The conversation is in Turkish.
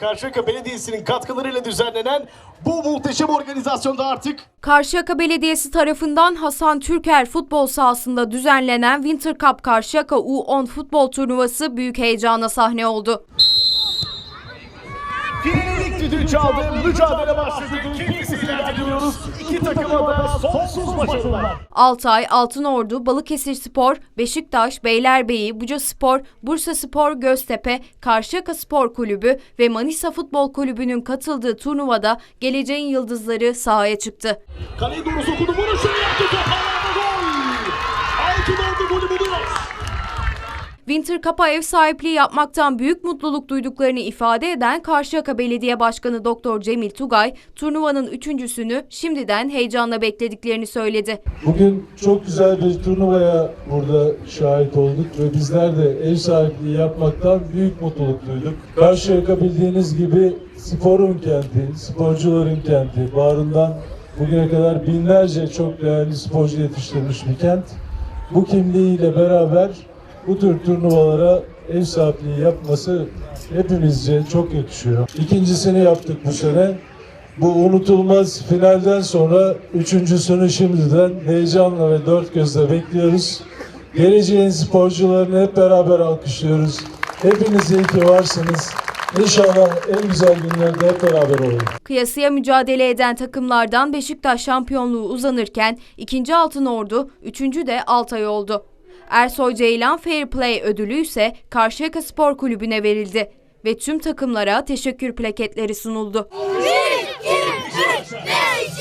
Karşıyaka Belediyesi'nin katkılarıyla düzenlenen bu muhteşem organizasyonda artık Karşıyaka Belediyesi tarafından Hasan Türker futbol sahasında düzenlenen Winter Cup Karşıyaka U10 futbol turnuvası büyük heyecana sahne oldu. finallik düdüğü çaldı, mücadele başladı. Keyifli ilerliyoruz. İki takıma da sonsuz başarılar. Altay, Altınordu, Balıkesir Spor, Beşiktaş, Beylerbeyi, Buca Spor, Bursa Spor, Göztepe, Karşıyaka Spor Kulübü ve Manisa Futbol Kulübü'nün katıldığı turnuvada geleceğin yıldızları sahaya çıktı. Kaleye doğru sokuldu, vuruşu yaptı, top havada gol. Altın oldu golü buluyor. Winter Cup'a ev sahipliği yapmaktan büyük mutluluk duyduklarını ifade eden Karşıyaka Belediye Başkanı Doktor Cemil Tugay, turnuvanın üçüncüsünü şimdiden heyecanla beklediklerini söyledi. Bugün çok güzel bir turnuvaya burada şahit olduk ve bizler de ev sahipliği yapmaktan büyük mutluluk duyduk. Karşıyaka bildiğiniz gibi sporun kenti, sporcuların kenti, bağrından bugüne kadar binlerce çok değerli sporcu yetiştirmiş bir kent. Bu kimliğiyle beraber bu tür turnuvalara ev sahipliği yapması hepimizce çok yakışıyor. İkincisini yaptık bu sene. Bu unutulmaz finalden sonra üçüncüsünü şimdiden heyecanla ve dört gözle bekliyoruz. Geleceğin sporcularını hep beraber alkışlıyoruz. Hepiniz iyi ki varsınız. İnşallah en güzel günlerde hep beraber olalım. Kıyasıya mücadele eden takımlardan Beşiktaş şampiyonluğu uzanırken ikinci Altın Ordu, üçüncü de Altay oldu. Ersoy Ceylan Fair Play ödülü ise Karşıyaka Spor Kulübü'ne verildi ve tüm takımlara teşekkür plaketleri sunuldu. Bir, iki, üç, beş,